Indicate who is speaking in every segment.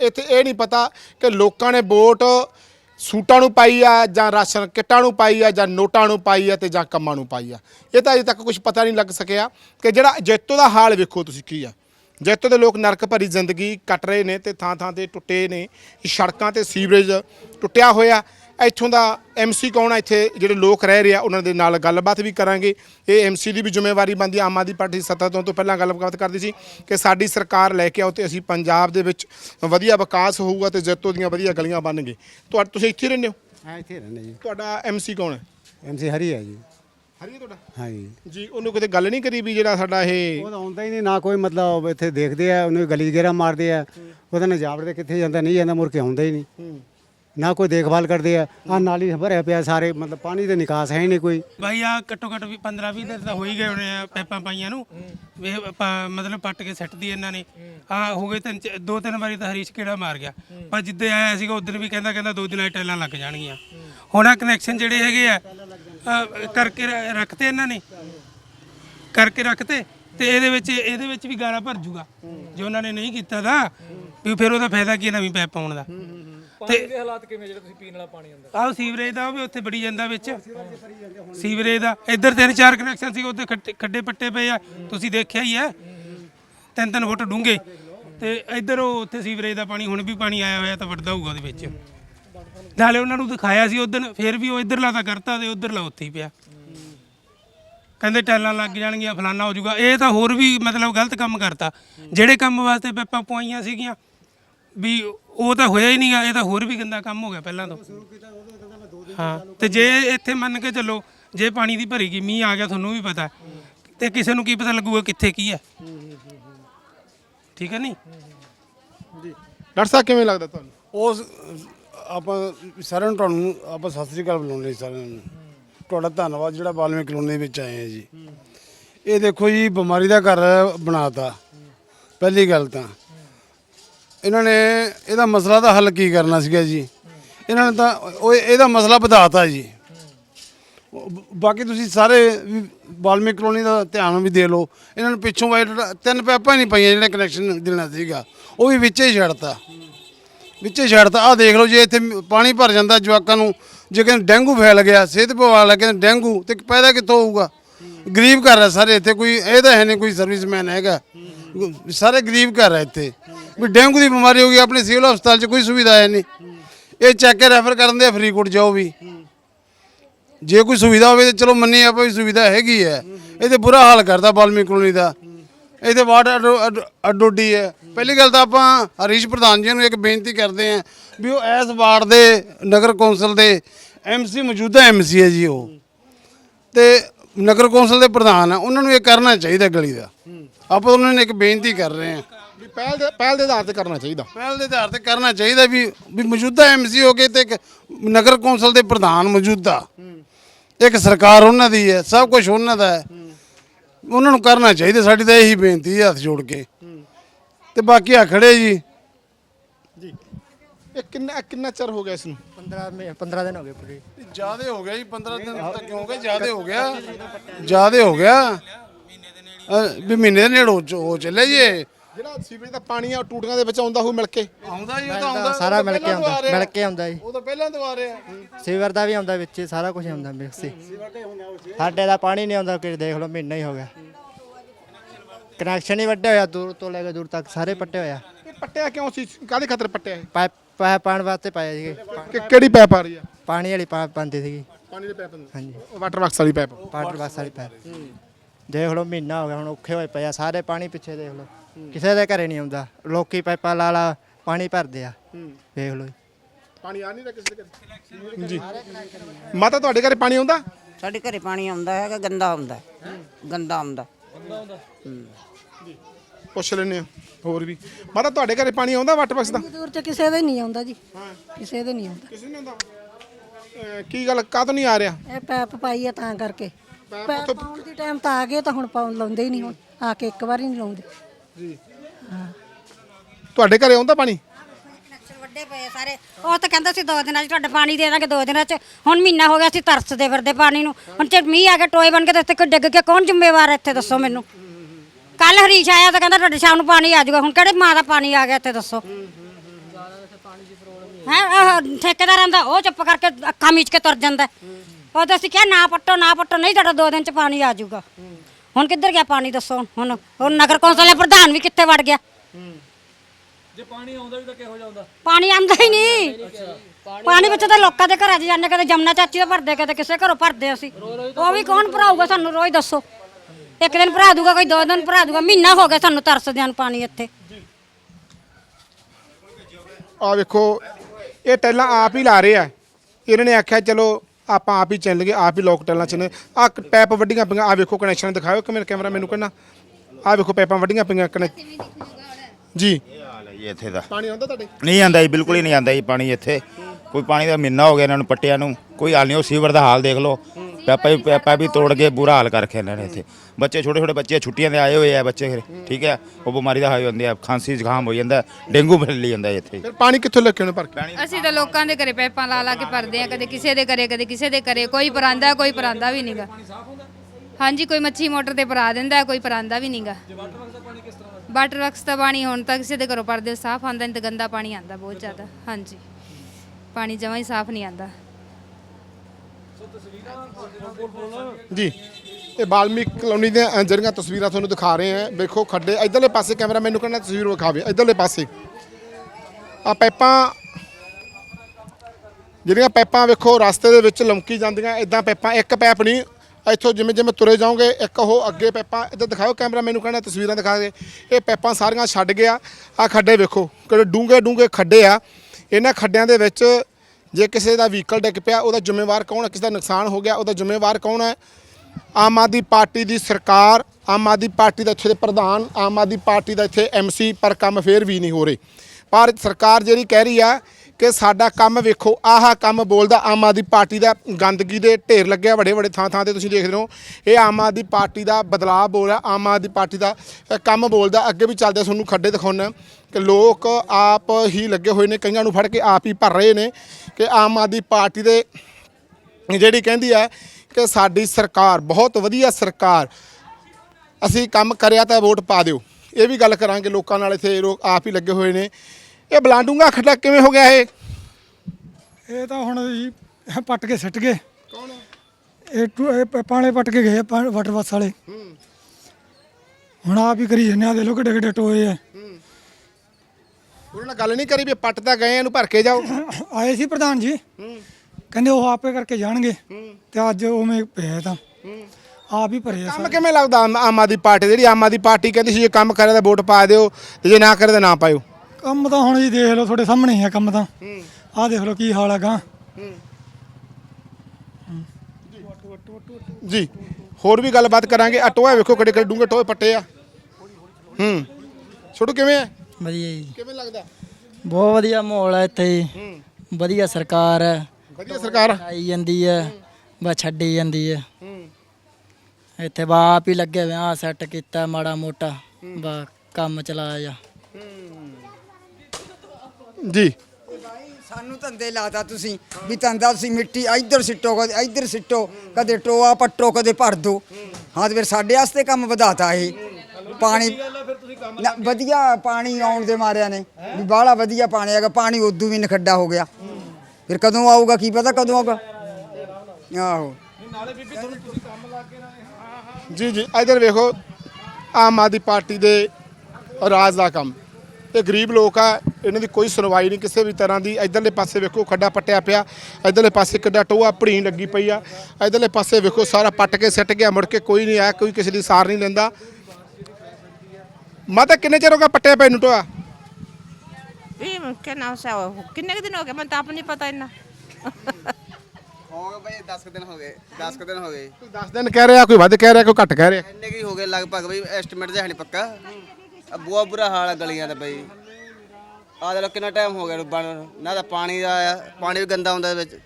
Speaker 1: ਇੱਥੇ ਇਹ ਨਹੀਂ ਪਤਾ ਕਿ ਲੋਕਾਂ ਨੇ ਵੋਟ ਸੂਟਾਂ ਨੂੰ ਪਾਈ ਆ ਜਾਂ ਰਾਸ਼ਨ ਕਿੱਟਾਂ ਨੂੰ ਪਾਈ ਆ ਜਾਂ ਨੋਟਾਂ ਨੂੰ ਪਾਈ ਆ ਤੇ ਜਾਂ ਕੰਮਾਂ ਨੂੰ ਪਾਈ ਆ। ਇਹ ਤਾਂ ਅਜੇ ਤੱਕ ਕੁਝ ਪਤਾ ਨਹੀਂ ਲੱਗ ਸਕਿਆ ਕਿ ਜਿਹੜਾ ਜੈਤੋ ਦਾ ਹਾਲ ਵੇਖੋ ਤੁਸੀਂ ਕੀ ਆ। ਜੈਤੋ ਦੇ ਲੋਕ ਨਰਕ ਭਰੀ ਜ਼ਿੰਦਗੀ ਕੱਟ ਰਹੇ ਨੇ ਤੇ ਥਾਂ ਥਾਂ ਤੇ ਟੁੱਟੇ ਨੇ ਸੜਕਾਂ ਤੇ ਸੀਵਰੇਜ ਟੁੱਟਿਆ ਹੋਇਆ। ਇੱਥੋਂ ਦਾ ਐਮਸੀ ਕੌਣ ਆ ਇੱਥੇ? ਜਿਹੜੇ ਲੋਕ ਰਹਿ ਰਹੇ ਆ ਉਹਨਾਂ ਦੇ ਨਾਲ ਗੱਲਬਾਤ ਵੀ ਕਰਾਂਗੇ। ਇਹ ਐਮਸੀ ਦੀ ਵੀ ਜ਼ਿੰਮੇਵਾਰੀ ਬਣਦੀ। ਆਮ ਆਦਮੀ ਪਾਰਟੀ ਸੱਤਾ ਤੋਂ ਤੋਂ ਪਹਿਲਾਂ ਗੱਲਬਾਤ ਕਰਦੀ ਸੀ ਕਿ ਸਾਡੀ ਸਰਕਾਰ ਲੈ ਕੇ ਆਓ ਤੇ ਅਸੀਂ ਪੰਜਾਬ ਦੇ ਵਿੱਚ ਵਧੀਆ ਵਿਕਾਸ ਹੋਊਗਾ ਤੇ ਜੈਤੋ ਦੀਆਂ ਵਧੀਆ ਗਲੀਆਂ ਬਣਨਗੇ। ਤੁਹਾ ਤੁਸੀਂ ਇੱਥੇ ਰਹਿੰਦੇ ਹੋ?
Speaker 2: ਹਾਂ ਇੱਥੇ ਰਹਿੰਦੇ ਜੀ।
Speaker 1: ਤੁਹਾਡਾ ਐਮਸੀ ਕੌਣ ਹੈ?
Speaker 2: ਐਮਸੀ ਹਰੀ ਹੈ ਜੀ।
Speaker 1: ਹਰੀ ਤੁਹਾਡਾ?
Speaker 2: ਹਾਂ ਜੀ
Speaker 1: ਜੀ ਉਹਨੂੰ ਕਿਤੇ ਗੱਲ ਨਹੀਂ ਕਰੀ ਵੀ ਜਿਹੜਾ ਸਾਡਾ ਇਹ
Speaker 2: ਉਹ ਤਾਂ ਆਉਂਦਾ ਹੀ ਨਹੀਂ ਨਾ ਕੋਈ ਮਤਲਬ ਇੱਥੇ ਦੇਖਦੇ ਆ ਉਹਨੂੰ ਗਲੀ ਗੇਰਾ ਮਾਰਦੇ ਆ। ਉਹਦਾ ਨਾ ਜਾਵੜਦੇ ਕਿੱਥੇ ਜਾਂਦਾ ਨਹੀਂ ਜਾਂਦਾ ਮੁੜ ਕੇ ਆਉਂਦਾ ਹੀ ਨਹੀਂ। ਨਾ ਕੋਈ ਦੇਖਭਾਲ ਕਰਦੇ ਆ। ਆ ਨਾਲੀ ਭਰਿਆ ਪਿਆ ਸਾਰੇ ਮਤਲਬ ਪਾਣੀ ਦੇ ਨਿਕਾਸ ਹੈ ਹੀ ਨਹੀਂ ਕੋਈ।
Speaker 3: ਭਾਈ ਆ ਘੱਟੋ ਘੱਟ ਵੀ 15 20 ਦਿਨ ਤਾਂ ਹੋ ਹੀ ਗਏ ਹੋਣੇ ਆ ਪੈਪਾਂ ਪਾਈਆਂ ਨੂੰ। ਵੇ ਮਤਲਬ ਪੱਟ ਕੇ ਸੱਟਦੀ ਇਹਨਾਂ ਨੇ। ਆ ਹੋ ਗਏ ਤਿੰਨ ਚ- ਦੋ ਤਿੰਨ ਵਾਰੀ ਤਾਂ ਹਰੀਸ਼ ਕਿਹੜਾ ਮਾਰ ਗਿਆ। ਪਰ ਜਿੱਦੇ ਆਇਆ ਸੀਗਾ ਉਦੋਂ ਵੀ ਕਹਿੰਦਾ ਕਹਿੰਦਾ ਦੋ ਦਿਨਾਂ 'ਚ ਟੈਲਾਂ ਲੱਗ ਜਾਣਗੀਆਂ। ਹੁਣ ਆ ਕਨੈਕਸ਼ਨ ਜਿਹੜੇ ਹੈਗੇ ਆ ਆ, ਕਰਕੇ ਰ- ਰੱਖਤੇ ਇਹਨਾਂ ਨੇ। ਕਰਕੇ ਰੱਖਤੇ ਤੇ ਇਹਦੇ ਵਿੱਚ ਇਹਦੇ ਵਿੱਚ ਵੀ ਗਾਰਾ ਭਰ ਜੂਗਾ। ਜੇ ਉਹਨਾਂ ਨੇ ਨਹੀਂ ਕੀਤਾ ਤਾਂ ਵੀ ਫਿਰ ਉਹਦਾ ਫਾਇਦਾ ਕੀ ਹੈ ਨਵੀਂ ਪੈਪ ਪਾਉਣ ਦਾ? ਤੇ ਦੇ ਹਾਲਾਤ ਕਿਵੇਂ ਜਿਹੜੇ ਤੁਸੀਂ ਪੀਣ ਵਾਲਾ ਪਾਣੀ ਆਉਂਦਾ ਆਹ ਸੀਵਰੇਜ ਦਾ ਉਹ ਵੀ ਉੱਥੇ ਬੜੀ ਜਾਂਦਾ ਵਿੱਚ। ਸੀਵਰੇਜ ਦਾ। ਇੱਧਰ ਤਿੰਨ ਚਾਰ ਕਨੈਕਸ਼ਨ ਸੀ ਉੱਥੇ ਖੱਡੇ- ਖੱਡੇ ਪੱਟੇ ਪਏ ਆ। ਤੁਸੀਂ ਦੇਖਿਆ ਹੀ ਹੈ। ਤਿੰਨ ਤਿੰਨ ਫੁੱਟ ਡੂੰਘੇ। ਤੇ ਇੱਧਰ ਉਹ ਉੱਥੇ ਸੀਵਰੇਜ ਦਾ ਪਾਣੀ ਹੁਣ ਵੀ ਪਾਣੀ ਆਇਆ ਹੋਇਆ ਤਾਂ ਵੜਦਾ ਹੋਊਗਾ ਉਹਦੇ ਵਿੱਚ। ਨਾਲੇ ਉਹਨਾਂ ਨੂੰ ਦਿਖਾਇਆ ਸੀ ਉਦੋਂ ਫਿਰ ਵੀ ਉਹ ਇੱਧਰਲਾ ਤਾਂ ਕਰਤਾ ਤੇ ਉੱਧਰਲਾ ਉੱਥੇ ਹੀ ਪਿਆ। ਕਹਿੰਦੇ ਟੈਲਾਂ ਲੱਗ ਜਾਣਗੀਆਂ ਫਲਾਨਾ ਹੋ ਜਾਊਗਾ। ਇਹ ਤਾਂ ਹੋਰ ਵੀ ਮਤਲਬ ਗਲਤ ਕੰਮ ਕਰਤਾ। ਜਿਹੜੇ ਕੰਮ ਵਾਸਤੇ ਪੈਪਾਂ ਪਵਾਈਆਂ ਸੀਗੀਆਂ ਵੀ ਉਹ ਤਾਂ ਹੋਇਆ ਹੀ ਨਹੀਂਗਾ ਇਹ ਤਾਂ ਹੋਰ ਵੀ ਗੰਦਾ ਕੰਮ ਹੋ ਗਿਆ ਪਹਿਲਾਂ ਤੋਂ। ਹਾਂ ਤੇ ਜੇ ਇੱਥੇ ਮੰਨ ਕੇ ਚੱਲੋ ਜੇ ਪਾਣੀ ਦੀ ਭਰੀ ਗਈ ਮੀਂਹ ਆ ਗਿਆ ਤੁਹਾਨੂੰ ਵੀ ਪਤਾ। ਤੇ ਕਿਸੇ ਨੂੰ ਕੀ ਪਤਾ ਲੱਗੂਗਾ ਕਿੱਥੇ ਕੀ ਹੈ। ਠੀਕ ਹੈ ਨਹੀਂ
Speaker 1: ਡਾਕਟਰ ਸਾਹਿਬ ਕਿਵੇਂ ਲੱਗਦਾ ਤੁਹਾਨੂੰ?
Speaker 4: ਉਸ ਆਪਾਂ ਸਾਰਿਆਂ ਨੂੰ ਤੁਹਾਨੂੰ ਆਪਾਂ ਸਤਿ ਸ੍ਰੀ ਅਕਾਲ ਬੁਲਾਉਂਦੇ ਸਾਰਿਆਂ ਨੂੰ। ਤੁਹਾਡਾ ਧੰਨਵਾਦ ਜਿਹੜਾ ਬਾਲਮੀ ਕਲੋਨੀ ਵਿੱਚ ਆਏ ਆ ਜੀ। ਇਹ ਦੇਖੋ ਜੀ ਬਿਮਾਰੀ ਦਾ ਘਰ ਬਣਾਤਾ। ਪਹਿਲੀ ਗੱਲ ਤਾਂ। ਇਹਨਾਂ ਨੇ ਇਹਦਾ ਮਸਲਾ ਦਾ ਹੱਲ ਕੀ ਕਰਨਾ ਸੀਗਾ ਜੀ? ਇਹਨਾਂ ਨੇ ਤਾਂ ਉਹ ਇਹਦਾ ਮਸਲਾ ਵਧਾਤਾ ਜੀ। ਬਾਕੀ ਤੁਸੀਂ ਸਾਰੇ ਵੀ ਬਾਲਮੀ ਕਲੋਨੀ ਦਾ ਧਿਆਨ ਵੀ ਦੇ ਲਓ। ਇਹਨਾਂ ਨੂੰ ਪਿੱਛੋਂ ਵਾਈਟ ਤਿੰਨ ਪੈਪਾਂ ਨਹੀਂ ਪਈਆਂ ਜਿਹੜੇ ਕਨੈਕਸ਼ਨ ਦੇਣਾ ਸੀਗਾ। ਉਹ ਵੀ ਵਿੱਚੇ ਹੀ ਛੱਡਤਾ। ਵਿੱਚੇ ਛੱਡਤਾ। ਆਹ ਦੇਖ ਲਓ ਜੇ, ਇੱਥੇ ਪਾਣੀ ਭਰ ਜਾਂਦਾ ਜਵਾਕਾਂ ਨੂੰ। ਜੇ ਕਹਿੰਦੇ ਡੇਂਗੂ ਫੈਲ ਗਿਆ, ਸਿਹਤ ਵਿਭਾਗ ਵਾਲਾ ਕਹਿੰਦੇ ਡੇਂਗੂ ਤੇ ਪੈਦਾ ਕਿੱਥੋਂ ਹੋਊਗਾ? ਗਰੀਬ ਘਰ ਹੈ ਸਾਰੇ ਇੱਥੇ। ਕੋਈ ਇਹ ਤਾਂ ਹੈ ਨਹੀਂ, ਕੋਈ ਸਰਵਿਸਮੈਨ ਹੈਗਾ। ਸਾਰੇ ਗਰੀਬ ਘਰ ਹੈ ਇੱਥੇ। ਵੀ ਡੇਂਗੂ ਦੀ ਬਿਮਾਰੀ ਹੋ ਗਈ, ਆਪਣੇ ਸਿਵਲ ਹਸਪਤਾਲ 'ਚ ਕੋਈ ਸੁਵਿਧਾ ਹੈ ਨਹੀਂ। ਇਹ ਚੱਕ ਕੇ ਰੈਫਰ ਕਰਨ ਦੇ ਫਰੀਦਕੋਟ ਜਾਓ ਵੀ। ਜੇ ਕੋਈ ਸੁਵਿਧਾ ਹੋਵੇ ਤਾਂ ਚਲੋ ਮੰਨੀ ਆਪਾਂ ਵੀ ਸੁਵਿਧਾ ਹੈਗੀ ਹੈ। ਇਹ ਤੇ ਬੁਰਾ ਹਾਲ ਕਰਦਾ ਬਾਲਮੀ ਕਲੋਨੀ ਦਾ। ਇਹ ਤੇ ਵਾਰਡ ਅੱਡੋ- ਅੱਡੋ- ਅੱਡੋਡੀ ਹੈ। ਪਹਿਲੀ ਗੱਲ ਤਾਂ ਆਪਾਂ ਹਰੀਸ਼ ਪ੍ਰਧਾਨ ਜੀ ਨੂੰ ਇੱਕ ਬੇਨਤੀ ਕਰਦੇ ਆਂ ਵੀ ਉਹ ਇਸ ਵਾਰਡ ਦੇ ਨਗਰ ਕੌਂਸਲ ਦੇ ਐਮਸੀ ਮੌਜੂਦਾ ਐਮਸੀ ਹੈ ਜੀ ਉਹ। ਤੇ ਨਗਰ ਕੌਂਸਲ ਦੇ ਪ੍ਰਧਾਨ ਆ, ਉਹਨਾਂ ਨੂੰ ਇਹ ਕਰਨਾ ਚਾਹੀਦਾ ਗਲੀ ਦਾ। ਆਪਾਂ ਉਹਨਾਂ ਨੂੰ ਇੱਕ ਬੇਨਤੀ ਕਰ ਰਹੇ ਆਂ
Speaker 1: ਵੀ ਪਹਿਲ ਦੇ ਪਹਿਲ ਦੇ ਆਧਾਰ ਤੇ ਕਰਨਾ ਚਾਹੀਦਾ।
Speaker 4: ਪਹਿਲ ਦੇ ਆਧਾਰ ਤੇ ਕਰਨਾ ਚਾਹੀਦਾ ਵੀ ਵੀ ਮੌਜੂਦਾ ਐਮਸੀ ਹੋ ਕੇ ਤੇ ਇੱਕ ਨਗਰ ਕੌਂਸਲ ਦੇ ਪ੍ਰਧਾਨ ਮੌਜੂਦਾ ਇੱਕ ਸਰਕਾਰ ਉਹਨਾਂ ਦੀ ਹੈ ਸਭ ਕੁਝ ਉਹਨਾਂ ਦਾ ਹੈ। ਉਹਨਾਂ ਨੂੰ ਕਰਨਾ ਚਾਹੀਦਾ ਸਾਡੀ ਤਾਂ ਇਹੀ ਬੇਨਤੀ ਹੈ ਹੱਥ ਜੋੜ ਕੇ। ਤੇ ਬਾਕੀ ਆ ਖੜੇ ਜੀ।
Speaker 1: ਜੀ। ਇਹ ਕਿੰਨਾ ਕਿੰਨਾ ਚਿਰ ਹੋ ਗਿਆ ਇਸ ਨੂੰ?
Speaker 5: 15 15 ਦਿਨ ਹੋ ਗਏ ਪੂਰੇ।
Speaker 4: ਜਿਆਦੇ ਹੋ ਗਿਆ ਜੀ 15 ਦਿਨ ਤੱਕ ਕਿਉਂ ਹੋ ਗਿਆ ਜਿਆਦੇ ਹੋ ਗਿਆ। ਜਿਆਦੇ ਹੋ ਗਿਆ। ਅਹ ਵੀ ਮਹੀਨੇ ਦੇ ਨੇੜੇ ਹੋ ਚੱਲੇ ਜੀ। ਇਹ।
Speaker 1: ਜਿਹੜਾ ਸੀਵਰੇਜ ਦਾ ਪਾਣੀ ਆ ਉਹ ਟੂਟੀਆਂ ਦੇ ਵਿੱਚ ਆਉਂਦਾ ਹੋਊ ਮਿਲ ਕੇ?
Speaker 4: ਆਉਂਦਾ ਜੀ ਉਹ ਤਾਂ ਆਉਂਦਾ।
Speaker 5: ਸਾਰਾ ਮਿਲ ਕੇ ਆਉਂਦਾ। ਮਿਲ ਕੇ ਆਉਂਦਾ ਜੀ।
Speaker 4: ਉਹ ਤਾਂ ਪਹਿਲਾਂ ਤੋਂ ਆ ਰਿਹਾ।
Speaker 5: ਸੀਵਰ ਦਾ ਵੀ ਆਉਂਦਾ ਵਿੱਚ ਸਾਰਾ ਕੁਝ ਆਉਂਦਾ ਮਿਕਸ। ਹੀ ਸਾਡੇ ਦਾ ਪਾਣੀ ਨਹੀਂ ਆਉਂਦਾ ਕਿ ਦੇਖ ਲਓ ਮਹੀਨਾ ਹੀ ਹੋ ਗਿਆ। ਕਨੈਕਸ਼ਨ ਹੀ ਵੱਡੇ ਹੋਇਆ ਦੂਰ ਤੋਂ ਲੈ ਕੇ ਦੂਰ ਤੱਕ ਸਾਰੇ ਪੱਟੇ ਹੋਇਆ
Speaker 1: ਇਹ ਪੱਟਿਆ ਕਿਉਂ ਸੀ? ਕਾਹਦੇ ਖਾਤਰ ਪੱਟਿਆ ਇਹ?
Speaker 5: ਪਾਈਪ ਪਾਈਪ ਪਾਣ ਵਾਸਤੇ ਪਾਇਆ ਸੀਗੇ।
Speaker 1: ਕਿ ਕਿਹੜੀ ਪੈਪ ਆ ਰਹੀ ਆ?
Speaker 5: ਪਾਣੀ ਵਾਲੀ ਪਾਈਪ ਬੰਦੀ ਸੀਗੀ।
Speaker 1: ਪਾਣੀ ਦੇ ਪੈਪ
Speaker 5: ਹਾਂਜੀ।
Speaker 1: ਵਾਟਰ ਬਾਕਸ ਵਾਲੀ ਪੈਪ
Speaker 5: ਵਾਟਰ ਬਾਕਸ ਵਾਲੀ ਪਾਈਪ ਦੇਖ ਲਓ ਮਹੀਨਾ ਹੋ ਗਿਆ ਹੁਣ ਔਖੇ ਹੋਏ ਪਏ ਆ। ਸਾਰੇ ਪਾਣੀ ਪਿੱਛੇ ਦੇਖ ਲਓ। ਕਿਸੇ ਦੇ ਘਰੇ ਨਹੀਂ ਆਉਂਦਾ। ਲੋਕੀ ਪਾਈਪਾਂ ਲਾ ਲਾ ਪਾਣੀ ਭਰਦੇ ਆ। ਦੇਖ ਲਓ ਜੀ।
Speaker 1: ਪਾਣੀ ਆ ਨਹੀਂ ਰਿਹਾ ਕਿਸੇ ਦੇ ਘਰੇ? ਜੀ। ਮਾਤਾ ਤੁਹਾਡੇ ਘਰੇ ਪਾਣੀ ਆਉਂਦਾ?
Speaker 6: ਸਾਡੇ ਘਰੇ ਪਾਣੀ ਆਉਂਦਾ ਹੈਗਾ ਗੰਦਾ ਆਉਂਦਾ ਹੈ। ਗੰਦਾ ਆਉਂਦਾ।
Speaker 1: ਪੁੱਛ ਲੈਨੇ ਆ ਹੋਰ ਵੀ। ਮਾਤਾ ਤੁਹਾਡੇ ਘਰੇ ਪਾਣੀ ਆਉਂਦਾ ਵਾਟਰ ਬਾਕਸ ਦਾ?
Speaker 7: ਦੂਰ ਚ ਕਿਸੇ ਦੇ ਨਹੀਂ ਆਉਂਦਾ ਜੀ। ਕਿਸੇ ਦੇ ਨਹੀਂ ਆਉਂਦਾ।
Speaker 1: ਕਿਸੇ ਨੇ ਆਉਂਦਾ? ਅਹ ਕੀ ਗੱਲ ਕਾਹਤੋਂ ਨਹੀਂ ਆ ਰਿਹਾ?
Speaker 7: ਇਹ ਪੈਪ ਪਾਈ ਆ ਤਾਂ ਕਰਕੇ। ਪੈਪ ਪਾਉਣ ਦੀ ਟਾਈਮ ਤਾਂ ਆ ਗਏ ਤਾਂ ਹੁਣ ਪਾਉਣ ਲਾਉਂਦੇ ਹੀ ਨਹੀਂ ਹੁਣ। ਆ ਕੇ ਇੱਕ ਵਾਰੀ ਨਹੀਂ ਲਾਉਂਦੇ।
Speaker 1: ਤੁਹਾਡੇ ਘਰੇ ਆਉਂਦਾ ਪਾਣੀ?
Speaker 8: ਕਨੈਕਸ਼ਨ ਵੱਡੇ ਪਏ ਆ ਸਾਰੇ। ਉਹ ਤਾਂ ਕਹਿੰਦਾ ਸੀ ਦੋ ਦਿਨਾਂ 'ਚ ਤੁਹਾਡਾ ਪਾਣੀ ਦੇ ਦਾਂਗੇ ਦੋ ਦਿਨਾਂ 'ਚ। ਹੁਣ ਮਹੀਨਾ ਹੋ ਗਿਆ ਸੀ ਤਰਸਦੇ ਫਿਰਦੇ ਪਾਣੀ ਨੂੰ। ਹੁਣ ਜੇ ਮੀਂਹ ਆ ਗਿਆ, ਟੋਏ ਬਣ ਕੇ ਤੇ ਇੱਥੇ ਕੋਈ ਡਿੱਗ ਕੇ ਕੌਣ ਜ਼ਿੰਮੇਵਾਰ ਹੈ ਇੱਥੇ, ਦੱਸੋ ਮੈਨੂੰ? ਕੱਲ ਹਰੀਸ਼ ਆਇਆ ਤਾਂ ਕਹਿੰਦਾ ਤੁਹਾਡੇ ਸ਼ਾਮ ਨੂੰ ਪਾਣੀ ਆ ਜਾਊਗਾ। ਹੁਣ ਕਿਹੜੇ ਮਾਂ ਦਾ ਪਾਣੀ ਆ ਗਿਆ ਇੱਥੇ, ਦੱਸੋ? ਹੈ ਠੇਕੇਦਾਰਾਂ ਦਾ ਉਹ ਚੁੱਪ ਕਰਕੇ ਅੱਖਾਂ ਮੀਚ ਕੇ ਤੁਰ ਜਾਂਦਾ। ਉਹ ਤਾਂ ਅਸੀਂ ਕਿਹਾ, ਨਾ ਪੱਟੋ ਨਾ ਪੱਟੋ, ਨਹੀਂ, ਤੁਹਾਡਾ ਦੋ ਦਿਨ ਚ ਪਾਣੀ ਆ ਜਾਊਗਾ। ਹੁਣ ਕਿੱਧਰ ਗਿਆ ਪਾਣੀ ਦੱਸੋ? ਹੁਣ ਉਹ ਨਗਰ ਕੌਂਸਲ ਦੇ ਪ੍ਰਧਾਨ ਵੀ ਕਿੱਥੇ ਵੜ ਗਿਆ?
Speaker 9: ਜੇ ਪਾਣੀ ਆਉਂਦਾ ਵੀ ਤਾਂ ਕਿਹੋ ਜਿਹਾ ਆਉਂਦਾ?
Speaker 8: ਪਾਣੀ ਆਉਂਦਾ ਹੀ ਨਹੀਂ। ਪਾਣੀ ਵਿੱਚ ਤਾਂ ਲੋਕਾਂ ਦੇ ਘਰਾਂ 'ਚ ਜਾਂਦੇ ਕਦੇ ਜਮਨਾ ਚਾਚੀ ਦਾ ਭਰਦੇ ਕਦੇ ਕਿਸੇ ਘਰੋਂ ਭਰਦੇ ਅਸੀਂ। ਉਹ ਵੀ ਕੌਣ ਭਰਾਊਗਾ ਸਾਨੂੰ ਰੋਜ਼ ਦੱਸੋ। ਇੱਕ ਦਿਨ ਭਰਾ ਦੂਗਾ ਕੋਈ ਦੋ ਦਿਨ ਭਰਾ ਦੂਗਾ ਮਹੀਨਾ ਹੋ ਗਿਆ ਸਾਨੂੰ ਤਰਸਦਿਆਂ ਨੂੰ ਪਾਣੀ ਇੱਥੇ।
Speaker 1: ਆ ਵੇਖੋ ਇਹ ਟੈਲਾਂ ਆਪ ਹੀ ਲਾ ਰਹੇ ਆ। ਇਹਨਾਂ ਨੇ ਆਖਿਆ ਚਲੋ ਆਪਾਂ ਆਪ ਹੀ ਚੱਲ ਗਏ ਆਪ ਹੀ ਲੋਕ ਟੈਲਾਂ ਚ ਨੇ। ਆ ਪੈਪ ਵੱਡੀਆਂ ਪਈਆਂ ਆ ਵੇਖੋ ਕਨੈਕਸ਼ਨ ਦਿਖਾਓ ਕਿ ਮੇਰਾ ਕੈਮਰਾ ਮੈਨੂੰ ਕਹਿੰਦਾ। ਆ ਵੇਖੋ ਪੈਪਾਂ ਵੱਡੀਆਂ ਪਈਆਂ ਕਨੇ ਜੀ।
Speaker 10: ਇਹ ਹਾਲ ਹੈ ਜੀ ਇੱਥੇ ਦਾ।
Speaker 1: ਪਾਣੀ ਆਉਂਦਾ ਤੁਹਾਡੇ?
Speaker 10: ਨਹੀਂ ਆਂਦਾ ਜੀ ਬਿਲਕੁਲ ਹੀ ਨਹੀਂ ਆਂਦਾ ਜੀ ਪਾਣੀ ਇੱਥੇ। ਕੋਈ ਪਾਣੀ ਦਾ ਮਹੀਨਾ ਹੋ ਗਿਆ ਇਹਨਾਂ ਨੂੰ ਪੱਟਿਆਂ ਨੂੰ। ਕੋਈ ਹਾਲ ਨਹੀਂ ਉਹ ਸੀਵਰ ਦਾ ਹਾਲ ਦੇਖ ਲਓ। ਪੈਪਾ ਵੀ ਪੈਪਾ ਵੀ ਤੋੜ ਕੇ ਬੁਰਾ ਹਾਲ ਕਰ ਰੱਖਿਆ ਇਹਨਾਂ ਨੇ ਇੱਥੇ। ਬੱਚੇ ਛੋਟੇ ਛੋਟੇ ਬੱਚੇ ਛੁੱਟੀਆਂ ਦੇ ਆਏ ਹੋਏ ਆ ਬੱਚੇ ਫਿਰ ਠੀਕ ਹੈ? ਉਹ ਬਿਮਾਰੀ ਦਾ ਹਾਈ ਹੁੰਦੇ ਆ ਖਾਂਸੀ ਜ਼ੁਕਾਮ ਹੋ ਜਾਂਦਾ ਡੇਂਗੂ ਫੈਲ ਜਾਂਦਾ ਇੱਥੇ।
Speaker 1: ਫਿਰ ਪਾਣੀ ਕਿੱਥੋਂ ਲੈ ਕੇ ਆਉਣੇ ਭਰ ਕੇ
Speaker 11: ਅਸੀਂ ਤਾਂ ਲੋਕਾਂ ਦੇ ਘਰੇ ਪੈਪਾਂ ਲਾ ਲਾ ਕੇ ਭਰਦੇ ਆ ਕਦੇ ਕਿਸੇ ਦੇ ਘਰੇ ਕਦੇ ਕਿਸੇ ਦੇ ਘਰੇ ਕੋਈ ਪਰਾਂਦਾ ਕੋਈ ਪਰਾਂਦਾ ਵੀ ਨਹੀਂਗਾ ਹਾਂਜੀ ਕੋਈ ਮੱਛੀ ਮੋਟਰ ਤੇ ਭਰਾ ਦਿੰਦਾ ਕੋਈ ਪਰਾਂਦਾ ਵੀ ਨਹੀਂਗਾ ਵਾਟਰ ਵਰਕਸ ਦਾ ਪਾਣੀ ਹੁਣ ਤਾਂ ਕਿਸੇ ਦੇ ਘਰੋਂ ਭਰਦੇ ਸਾਫ਼ ਆਉਂਦਾ ਨਹੀਂ ਤਾਂ ਗੰਦਾ ਪਾਣੀ ਆਉਂਦਾ ਬਹੁਤ ਜ਼ਿਆਦਾ। ਹਾਂਜੀ। ਪਾਣੀ ਜਮਾਂ ਹੀ ਸਾਫ਼ ਨਹੀਂ ਆਉਂਦਾ।
Speaker 1: ਜੀ, ਇਹ ਬਾਲਮੀਕ ਕਲੋਨੀ ਦੀਆਂ ਜਿਹੜੀਆਂ ਤਸਵੀਰਾਂ ਤੁਹਾਨੂੰ ਦਿਖਾ ਰਹੇ ਹਾਂ, ਵੇਖੋ ਖੱਡੇ, ਇਧਰਲੇ ਪਾਸੇ ਕੈਮਰਾ ਮੈਨੂੰ ਕਹਿੰਦਾ ਤਸਵੀਰ ਵਿਖਾਵੇ, ਇਧਰਲੇ ਪਾਸੇ। ਆ ਪੈਪਾਂ, ਜਿਹੜੀਆਂ ਪੈਪਾਂ ਵੇਖੋ ਰਸਤੇ ਦੇ ਵਿੱਚ ਲਮਕੀ ਜਾਂਦੀਆਂ ਇਦਾਂ ਪੈਪਾਂ, ਇੱਕ ਪੈਪ ਨਹੀਂ, ਇੱਥੋਂ ਜਿਵੇਂ ਜਿਵੇਂ ਤੁਰੇ ਜਾਓਗੇ, ਇੱਕ ਉਹ ਅੱਗੇ ਪੈਪਾਂ, ਇੱਧਰ ਦਿਖਾਓ ਕੈਮਰਾ, ਮੈਨੂੰ ਕਹਿੰਦਾ ਤਸਵੀਰਾਂ ਦਿਖਾ ਦੇ। ਇਹ ਪੈਪਾਂ ਸਾਰੀਆਂ ਛੱਡ ਗਿਆ ਆ ਖੱਡੇ ਵੇਖੋ, ਕਿਹੜੇ ਡੂੰਘੇ ਡੂੰਘੇ ਖੱਡੇ ਆ। ਇਹਨਾਂ ਖੱਡਿਆਂ ਦੇ ਵਿੱਚ ਜੇ ਕਿਸੇ ਦਾ ਵਹੀਕਲ ਡਿੱਗ ਪਿਆ, ਉਹਦਾ ਜ਼ਿੰਮੇਵਾਰ ਕੌਣ ਹੈ? ਕਿਸੇ ਦਾ ਨੁਕਸਾਨ ਹੋ ਗਿਆ, ਉਹਦਾ ਜ਼ਿੰਮੇਵਾਰ ਕੌਣ ਹੈ? ਆਮ ਆਦਮੀ ਪਾਰਟੀ ਦੀ ਸਰਕਾਰ, ਆਮ ਆਦਮੀ ਪਾਰਟੀ ਦਾ ਇੱਥੇ ਦੇ ਪ੍ਰਧਾਨ, ਆਮ ਆਦਮੀ ਪਾਰਟੀ ਦਾ ਇੱਥੇ ਐਮਸੀ ਪਰ ਕੰਮ ਫੇਰ ਵੀ ਨਹੀਂ ਹੋ ਰਹੇ। ਪਰ ਸਰਕਾਰ ਜਿਹੜੀ ਕਹਿ ਰਹੀ ਆ ਕਿ ਸਾਡਾ ਕੰਮ ਵੇਖੋ, ਆਹ ਕੰਮ ਬੋਲਦਾ ਆਮ ਆਦਮੀ ਪਾਰਟੀ ਦਾ ਗੰਦਗੀ ਦੇ ਢੇਰ ਲੱਗਿਆ ਵੱਡੇ ਵੱਡੇ ਥਾਂ ਥਾਂ ਤੇ ਤੁਸੀਂ ਦੇਖ ਰਹੇ ਹੋ। ਇਹ ਆਮ ਆਦਮੀ ਪਾਰਟੀ ਦਾ ਬਦਲਾਅ ਬੋਲ ਰਿਹਾ, ਆਮ ਆਦਮੀ ਪਾਰਟੀ ਦਾ ਕੰਮ ਬੋਲਦਾ। ਅੱਗੇ ਵੀ ਚੱਲਦੇ ਤੁਹਾਨੂੰ ਖੱਡੇ ਦਿਖਾਉਣਾ ਕਿ ਲੋਕ ਆਪ ਹੀ ਲੱਗੇ ਹੋਏ ਨੇ, ਕਈਆਂ ਨੂੰ ਫੜ ਕੇ ਆਪ ਹੀ ਭਰ ਰਹੇ ਨੇ ਕਿ ਆਮ ਆਦਮੀ ਪਾਰਟੀ ਦੇ ਜਿਹੜੀ ਕਹਿੰਦੀ ਹੈ ਕਿ ਸਾਡੀ ਸਰਕਾਰ, ਬਹੁਤ ਵਧੀਆ ਸਰਕਾਰ, ਅਸੀਂ ਕੰਮ ਕਰਿਆ ਤਾਂ ਵੋਟ ਪਾ ਦਿਓ। ਇਹ ਵੀ ਗੱਲ ਕਰਾਂਗੇ, ਲੋਕਾਂ ਨਾਲ ਇੱਥੇ ਲੋਕ ਆਪ ਹੀ ਲੱਗੇ ਹੋਏ ਨੇ। ਇਹ ਬਲਾਂਡੂਗਾ ਖੱਡਾ ਕਿਵੇਂ ਹੋ ਗਿਆ ਇਹ?
Speaker 12: ਇਹ ਤਾਂ ਹੁਣ ਜੀ ਪੱਟ ਕੇ ਸਿੱਟ ਗਏ। ਕੌਣ ਇਹ ਟੂ- ਇਹ ਪ- ਪਾਲੇ ਪੱਟ ਕੇ ਗਏ ਪਾ- ਵਾਟਰ ਬੱਸ ਵਾਲੇ। ਹੁਣ ਆਪ ਹੀ ਕਰੀ ਜਾਂਦੇ ਆ ਦੇ ਲੋ ਕਿੱਡੇ ਕਿੱਡੇ ਟੋਏ ਆ।
Speaker 1: ਉਹਨਾਂ ਨਾਲ ਗੱਲ ਨਹੀਂ ਕਰੀ ਵੀ ਪੱਟ ਤਾਂ ਗਏ ਇਹਨੂੰ ਭਰ ਕੇ ਜਾਓ।
Speaker 12: ਆਏ ਸੀ ਪ੍ਰਧਾਨ ਜੀ। ਕਹਿੰਦੇ ਉਹ ਆਪੇ ਕਰਕੇ ਜਾਣਗੇ। ਤੇ ਅੱਜ ਉਵੇਂ ਪਿਆ ਤਾਂ। ਆਪ ਹੀ ਭਰੇ ਆ
Speaker 1: ਕੰਮ ਕਿਵੇਂ ਲੱਗਦਾ ਆਮ ਆਮ ਆਦਮੀ ਪਾਰਟੀ ਜਿਹੜੀ ਆਮ ਆਦਮੀ ਪਾਰਟੀ ਕਹਿੰਦੀ ਸੀ ਜੇ ਕੰਮ ਕਰਿਆ ਤਾਂ ਵੋਟ ਪਾ ਦਿਓ ਤੇ ਜੇ ਨਾ ਕਰੇ ਤਾਂ ਨਾ ਪਾਇਓ।
Speaker 12: ਕੰਮ ਤਾਂ ਹੁਣ ਜੀ ਦੇਖ ਲਓ ਤੁਹਾਡੇ ਸਾਹਮਣੇ ਹੀ ਆ ਕੰਮ ਤਾਂ। ਆਹ ਦੇਖ ਲਓ ਕੀ ਹਾਲ ਹੈਗਾ।
Speaker 1: ਜੀ ਹੋਰ ਵੀ ਗੱਲਬਾਤ ਕਰਾਂਗੇ। ਆ ਟੋਏ ਵੇਖੋ ਕਿੱਡੇ ਕਿੱਡੇ ਡੂੰਘੇ ਟੋਏ ਪੱਟੇ ਆ। ਹੂੰ। ਛੋਟੂ ਕਿਵੇਂ ਹੈ
Speaker 5: ਵਧੀਆ ਜੀ।
Speaker 1: ਕਿਵੇਂ ਲੱਗਦਾ?
Speaker 5: ਬਹੁਤ ਵਧੀਆ ਮਾਹੌਲ ਹੈ ਇੱਥੇ ਜੀ। ਵਧੀਆ ਸਰਕਾਰ ਹੈ
Speaker 1: ਵਧੀਆ ਸਰਕਾਰ
Speaker 5: ਆਈ ਜਾਂਦੀ ਹੈ। ਬਸ ਛੱਡੀ ਜਾਂਦੀ ਹੈ। ਇੱਥੇ ਬਾ ਆਪ ਹੀ ਲੱਗੇ ਹੋਏ ਆ ਸੈੱਟ ਕੀਤਾ ਮਾੜਾ ਮੋਟਾ। ਬਾ ਕੰਮ ਚਲਾਇਆ ਜਾ।
Speaker 1: ਜੀ।
Speaker 6: ਸਾਨੂੰ ਧੰਦੇ ਲਾਤਾ ਤੁਸੀਂ ਵੀ ਧੰਦਾ ਤੁਸੀਂ ਮਿੱਟੀ ਇੱਧਰ ਸਿੱਟੋ ਕਦੇ ਇੱਧਰ ਸਿੱਟੋ ਕਦੇ ਟੋਆ ਪੱਟੋ ਕਦੇ ਭਰ ਦੋ। ਹਾਂ ਤੇ ਫਿਰ ਸਾਡੇ ਵਾਸਤੇ ਕੰਮ ਵਧਾਤਾ ਇਹ। ਪਾਣੀ ਨਾ, ਵਧੀਆ ਪਾਣੀ ਆਉਣ ਦੇ ਮਾਰਿਆ ਨੇ। ਵੀ ਬਾਹਲਾ ਵਧੀਆ ਪਾਣੀ ਹੈਗਾ ਪਾਣੀ ਉਦੋਂ ਵੀ ਨਖੱਡਾ ਹੋ ਗਿਆ। ਫਿਰ ਕਦੋਂ ਆਊਗਾ ਕੀ ਪਤਾ ਕਦੋਂ ਆਊਗਾ? ਆਹੋ।
Speaker 1: ਜੀ ਜੀ ਇਧਰ ਵੇਖੋ ਆਮ ਆਦਮੀ ਪਾਰਟੀ ਦੇ ਰਾਜ ਦਾ ਕੰਮ। ਇਹ ਗਰੀਬ ਲੋਕ ਆ ਇਹਨਾਂ ਦੀ ਕੋਈ ਸੁਣਵਾਈ ਨਹੀਂ ਕਿਸੇ ਵੀ ਤਰ੍ਹਾਂ ਦੀ। ਇਧਰਲੇ ਪਾਸੇ ਵੇਖੋ ਖੱਡਾ ਪੱਟਿਆ ਪਿਆ ਇਧਰਲੇ ਪਾਸੇ ਕਿੱਡਾ ਟੋਆ ਭੜੀਨ ਲੱਗੀ ਪਈ ਆ। ਇਧਰਲੇ ਪਾਸੇ ਵੇਖੋ ਸਾਰਾ ਪੱਟ ਕੇ ਸਿੱਟ ਗਿਆ ਮੁੜ ਕੇ ਕੋਈ ਨਹੀਂ ਆਇਆ ਕੋਈ ਕਿਸੇ ਦੀ ਸਾਰ ਨਹੀਂ ਲੈਂਦਾ। ਮਾਤਾ ਕਿੰਨੇ ਚਿਰ ਹੋ ਗਿਆ ਪੱਟਿਆ ਪੈ ਨੂੰ ਟੋਆ?
Speaker 11: ਵੀ ਕਿੰਨਾ ਸਾ ਕਿੰਨੇ ਕੁ ਦਿਨ ਹੋ ਗਏ? ਮੈਨੂੰ ਤਾਂ ਆਪ ਨਹੀਂ ਪਤਾ ਇੰਨਾ।
Speaker 13: ਹੋ ਗਏ ਬਈ 10 ਦਿਨ ਹੋ ਗਏ 10 ਦਿਨ ਹੋ ਗਏ।
Speaker 1: ਕੋਈ 10 ਦਿਨ ਕਹਿ ਰਿਹਾ ਕੋਈ ਵੱਧ ਕਹਿ ਰਿਹਾ ਕੋਈ ਘੱਟ ਕਹਿ ਰਿਹਾ?
Speaker 13: ਇੰਨੇ ਕੀ ਹੋ ਗਏ ਲਗਭਗ ਬਈ ਐਸਟੀਮੇਟ ਜਿਹਾ ਨਹੀਂ ਪੱਕਾ। ਆ ਬੁਆ ਬੁਰਾ ਹਾਲ ਆ ਗਲੀਆਂ ਦਾ ਬਈ। ਆ ਦੇ ਲੋ ਕਿੰਨਾ ਟਾਈਮ ਹੋ ਗਿਆ ਨੂੰ ਨੂੰ। ਨਾ ਤਾਂ ਪਾਣੀ ਦਾ ਆ, ਪਾਣੀ ਵੀ ਗੰਦਾ ਹੁੰਦਾ ਇਹਦੇ ਵਿੱਚ।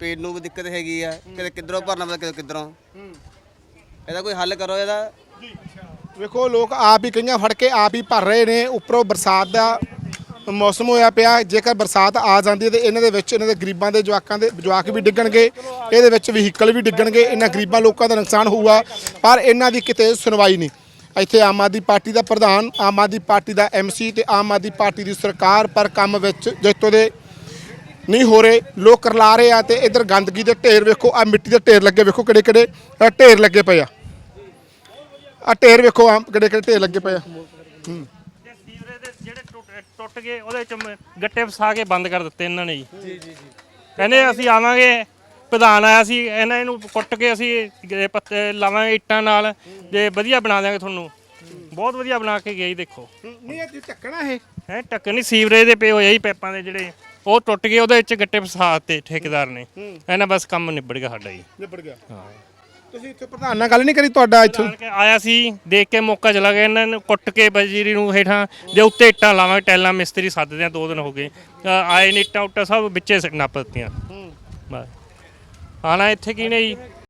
Speaker 13: ਪੀਣ ਨੂੰ ਵੀ ਦਿੱਕਤ ਹੈਗੀ ਆ। ਕਿਤੇ ਕਿੱਧਰੋਂ ਭਰਨਾ ਪੈਂਦਾ ਕਿਤੇ ਕਿੱਧਰੋਂ। ਇਹਦਾ ਕੋਈ ਹੱਲ ਕਰੋ ਇਹਦਾ।
Speaker 1: ਵੇਖੋ, ਲੋਕ ਆਪ ਹੀ ਕਈਆਂ ਫੜ ਕੇ ਆਪ ਹੀ ਭਰ ਰਹੇ ਨੇ। ਉੱਪਰੋਂ ਬਰਸਾਤ ਦਾ ਮੌਸਮ ਹੋਇਆ ਪਿਆ। ਜੇਕਰ ਬਰਸਾਤ ਆ ਜਾਂਦੀ ਹੈ ਤੇ ਇਹਨਾਂ ਦੇ ਵਿੱਚ ਇਹਨਾਂ ਦੇ ਗਰੀਬਾਂ ਦੇ ਜਵਾਕਾਂ ਦੇ ਜਵਾਕ ਵੀ ਡਿੱਗਣਗੇ। ਇਹਦੇ ਵਿੱਚ ਵਹੀਕਲ ਵੀ ਡਿੱਗਣਗੇ। ਇਹਨਾਂ ਗਰੀਬਾਂ ਲੋਕਾਂ ਦਾ ਨੁਕਸਾਨ ਹੋਊਗਾ। ਪਰ ਇਹਨਾਂ ਦੀ ਕਿਤੇ ਸੁਣਵਾਈ ਨਹੀਂ। ਇੱਥੇ ਆਮ ਆਦਮੀ ਪਾਰਟੀ ਦਾ ਪ੍ਰਧਾਨ, ਆਮ ਆਦਮੀ ਪਾਰਟੀ ਦਾ ਐਮਸੀ ਤੇ ਆਮ ਆਦਮੀ ਪਾਰਟੀ ਦੀ ਸਰਕਾਰ ਪਰ ਕੰਮ ਵਿੱਚ ਜੈਤੋ ਦੇ ਨਹੀਂ ਹੋ ਰਹੇ। ਲੋਕ ਕਰਲਾ ਰਹੇ ਆ ਤੇ ਇਧਰ ਗੰਦਗੀ ਦੇ ਢੇਰ ਵੇਖੋ ਆ ਮਿੱਟੀ ਦੇ ਢੇਰ ਲੱਗੇ ਵੇਖੋ ਕਿਹੜੇ ਕਿਹੜੇ ਢੇਰ ਲੱਗੇ ਪਏ ਆ। ਆ ਢੇਰ ਵੇਖੋ ਆ ਕਿਹੜੇ ਕਿਹੜੇ ਢੇਰ ਲੱਗੇ ਪਏ ਆ। ਹੂੰ।
Speaker 14: ਜਿਹੜੇ ਟੁੱਟ ਗਏ, ਉਹਦੇ ਚ ਗੱਟੇ ਫਸਾ ਕੇ ਬੰਦ ਕਰ ਦਿੱਤੇ ਇਹਨਾਂ ਨੇ ਜੀ ਜੀ ਜੀ। ਕਹਿੰਦੇ ਅਸੀਂ ਆਵਾਂਗੇ। ਪ੍ਰਧਾਨ ਆਇਆ ਸੀ ਇਹਨਾਂ ਇਹਨੂੰ ਕੁੱਟ ਕੇ ਅਸੀਂ ਇਹ ਪੱਤੇ ਲਾਵਾਂਗੇ ਇੱਟਾਂ ਨਾਲ ਜੇ ਵਧੀਆ ਬਣਾ ਦਿਆਂਗੇ ਤੁਹਾਨੂੰ। ਬਹੁਤ ਵਧੀਆ ਬਣਾ ਕੇ ਗਏ ਜੀ ਦੇਖੋ।
Speaker 1: ਨਹੀਂ ਇਹ ਢੱਕਣਾ ਇਹ?
Speaker 14: ਹੈ ਟੱਕਰ ਨਹੀਂ ਸੀਵਰੇਜ ਦੇ ਪਏ ਹੋਏ ਆ ਜੀ ਪੈਪਾਂ ਦੇ ਜਿਹੜੇ। ਉਹ ਟੁੱਟ ਗਏ ਉਹਦੇ ਵਿੱਚ ਗੱਟੇ ਫਸਾ ਦਿੱਤੇ ਠੇਕੇਦਾਰ ਨੇ। ਇਹਨਾਂ ਬਸ ਕੰਮ ਨਿਬੜ ਗਿਆ ਸਾਡਾ ਜੀ।
Speaker 1: ਨਿਬੜ ਗਿਆ। ਤੁਸੀਂ ਇੱਥੇ ਪ੍ਰਧਾਨ ਨਾਲ ਗੱਲ ਨਹੀਂ ਕਰੀ ਤੁਹਾਡਾ ਇੱਥੋਂ?
Speaker 14: ਕੇ ਆਇਆ ਸੀ ਦੇਖ ਕੇ ਮੌਕਾ ਚਲਾ ਗਿਆ ਇਹਨਾਂ ਨੂੰ ਕੁੱਟ ਕੇ ਬਜੀਰੀ ਨੂੰ ਹੇਠਾਂ ਦੇ ਉੱਤੇ ਇੱਟਾਂ ਲਾਵਾਂਗੇ ਟੈਲਾਂ ਮਿਸਤਰੀ ਸੱਦਦੇ ਆ ਦੋ ਦਿਨ ਹੋ ਗਏ। ਅ, ਆਏ ਨੇ ਇੱਟਾਂ ਉੱਟਾਂ ਸਭ ਵਿੱਚੇ ਸ- ਨੱਪ ਦਿੱਤੀਆਂ। ਬਸ। ਆਣਾ ਇੱਥੇ ਕੀ ਨੇ ਜੀ